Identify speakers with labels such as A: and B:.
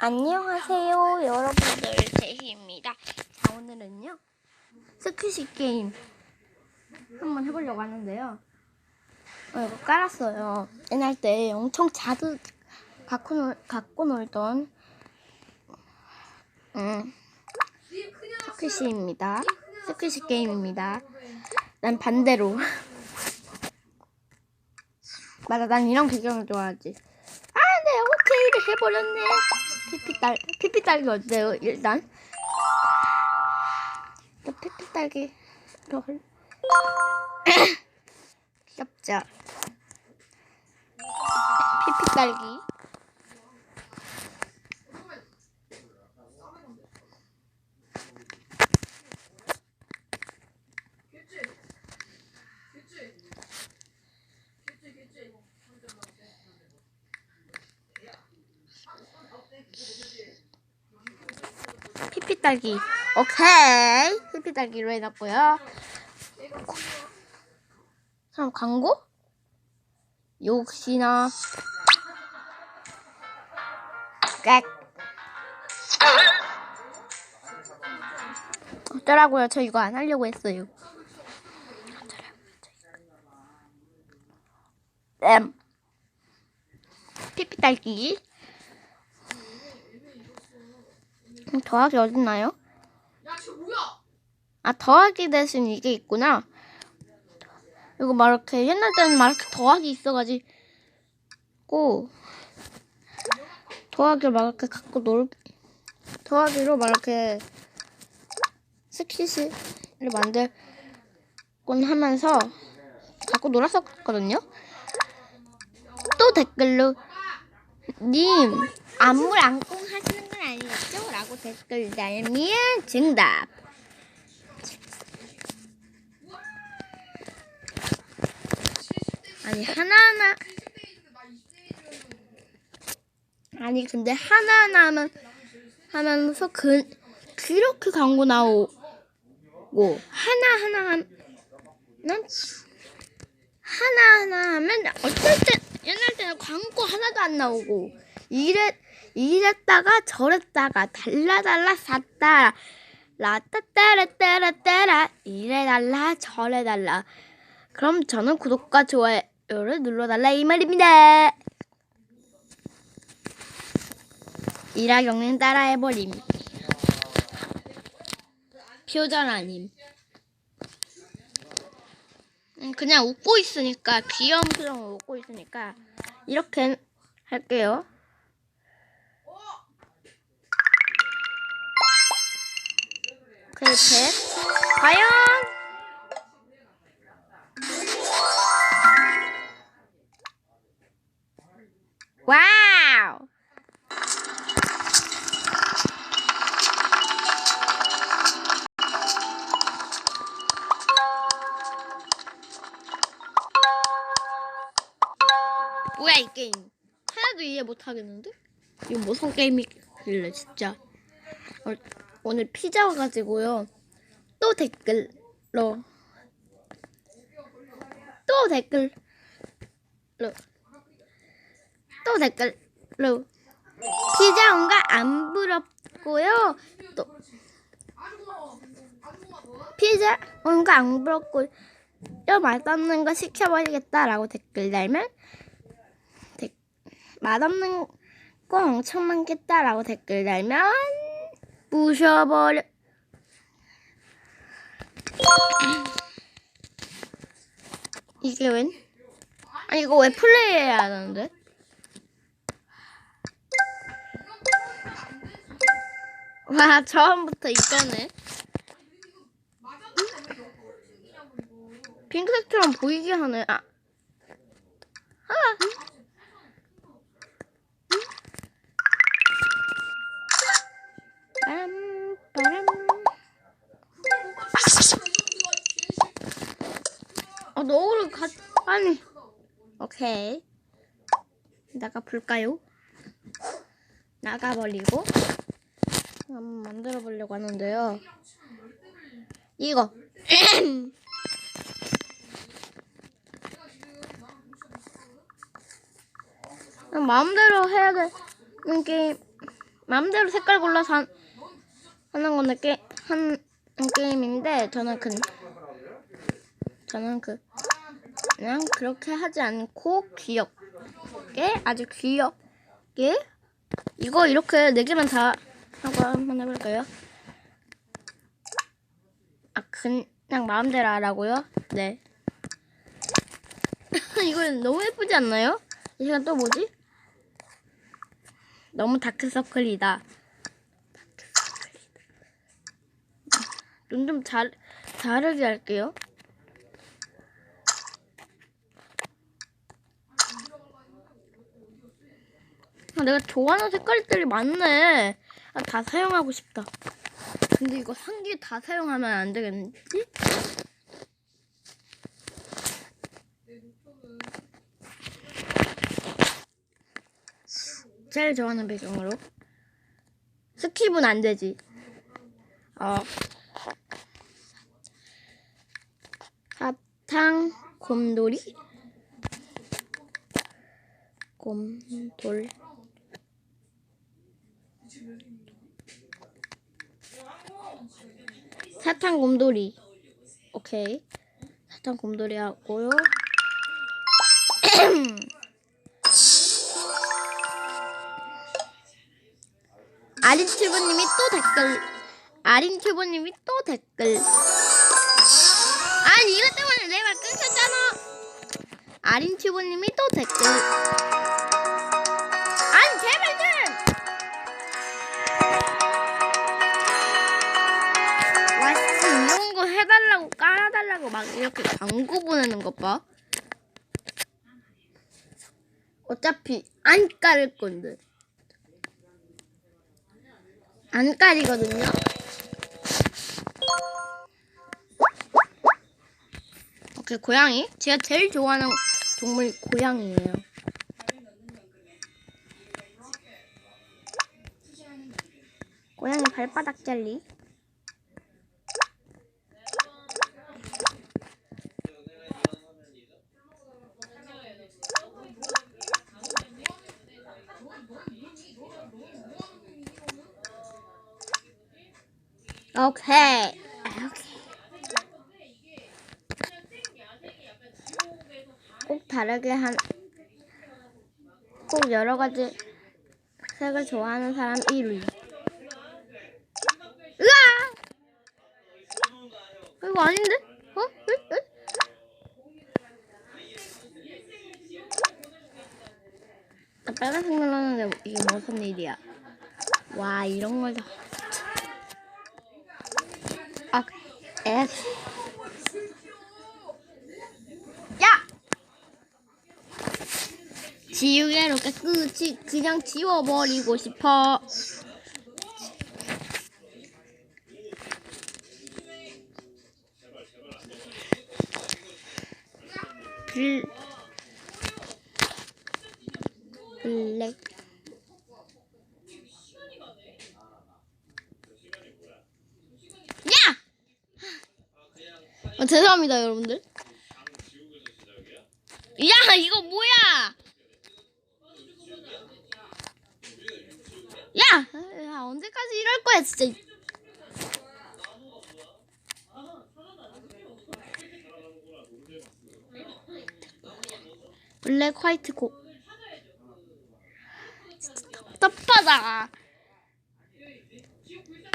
A: 안녕하세요, 여러분들. 제시입니다. 자, 오늘은요, 스퀴시 게임 한번 해보려고 하는데요. 어, 이거 깔았어요. 옛날 때 엄청 자주 갖고, 놀, 갖고 놀던, 음, 스퀴시입니다. 스퀴시 게임입니다. 난 반대로. 맞아, 난 이런 배경을 좋아하지. 아, 네, 오케이를 해버렸네. 피피 딸, 피피 딸기 어때요? 일단. 또 피피 딸기로 할. 귀엽죠? 피피 딸기. 딸기. 오케이. 피피 딸기로 해놨고요. 그럼 광고? 역시나. 깍. 어쩌라고요? 저 이거 안 하려고 했어요. 램. 피피 딸기. 음, 더하기 어딨나요?
B: 야, 저 뭐야?
A: 아 더하기 대신 이게 있구나. 이거 막 이렇게 옛날 때는 막 이렇게 더하기 있어가지고 더하기를 막 이렇게 갖고 놀 더하기로 막 이렇게 스키시를 만들곤 하면서 갖고 놀았었거든요. 또 댓글로 님 안물 건 라고 댓글 달면 정답. 아니 하나하나 아니 근데 하나하나 하면 하면서 그 그렇게 광고 나오고 하나하나 하면 하나하나 하면 어쩔 때 옛날 때는 광고 하나도 안 나오고 이래 이랬다가 저랬다가 달라달라 샀다 라따따라따라따라 이래달라 저래달라 그럼 저는 구독과 좋아요를 눌러달라 이 말입니다. 이라경은 따라해버림. 표절 아님. 음, 그냥 웃고 있으니까 귀여운 표정으로 웃고 있으니까 이렇게 할게요. 그렇게 과연 와우! 뭐야 이 게임? 하나도 이해 못 하겠는데? 이거 무슨 게임이길래 진짜? 어, 오늘 피자 와가지고요. 또 댓글로 또 댓글로 또 댓글로 피자 온가 안 부럽고요. 또 피자 온가 안 부럽고 요 맛없는 거 시켜버리겠다라고 댓글 달면 댓- 맛없는 거 엄청 많겠다라고 댓글 달면 부셔버려. 이게 웬? 아니 이거 왜 플레이해야 하는데? 와 처음부터 이거네. 핑크색처럼 보이게 하네. 아. 아. 빠 아니. 오케이. 나가 볼까요? 나가 버리고 한번 만들어 보려고 하는데요. 이거. 마음대로 해야 되는 게임 마음대로 색깔 골라서 한- 하는 건데 게, 한 게임인데 저는 그 저는 그 그냥 그렇게 하지 않고 귀엽게 아주 귀엽게 이거 이렇게 네 개만 다 하고 한번 해볼까요? 아 그냥 마음대로 하라고요? 네. 이거 너무 예쁘지 않나요? 이 시간 또 뭐지? 너무 다크서클이다. 눈 좀 잘, 다르게 할게요. 내가 좋아하는 색깔들이 많네. 아, 다 사용하고 싶다. 근데 이거 한 개 다 사용하면 안 되겠지? 제일 좋아하는 배경으로. 스킵은 안 되지. 어. 사탕 곰돌이 곰돌 사탕 곰돌이. 오케이. 사탕 곰돌이 하고요. 아린튜브님이 또 댓글. 아린튜브님이 또 댓글. 아니 이것 때문에 내 말 끊겼잖아. 아린튜브님이 또 댓글 해달라고 깔아달라고 막 이렇게 광고 보내는 것 봐. 어차피 안 깔을 건데. 안 깔이거든요. 오케이, 고양이. 제가 제일 좋아하는 동물이 고양이에요. 고양이 발바닥 젤리. 오케이. 꼭 다르게 한, 꼭 여러 가지 색을 좋아하는 사람 1위. 으아! 이거 아닌데? 어? 에? 에? 아, 빨간색 눌렀는데 이게 무슨 일이야? 와 이런 걸 다. 아, 에. 야! 지우개로 깨끗이 그냥 지워버리고 싶어. 블 블랙 야! 아, 죄송합니다 여러분들. 야 이거 뭐야? 야! 야 언제까지 이럴 거야 진짜. 블랙 화이트 고. 진짜 답답하다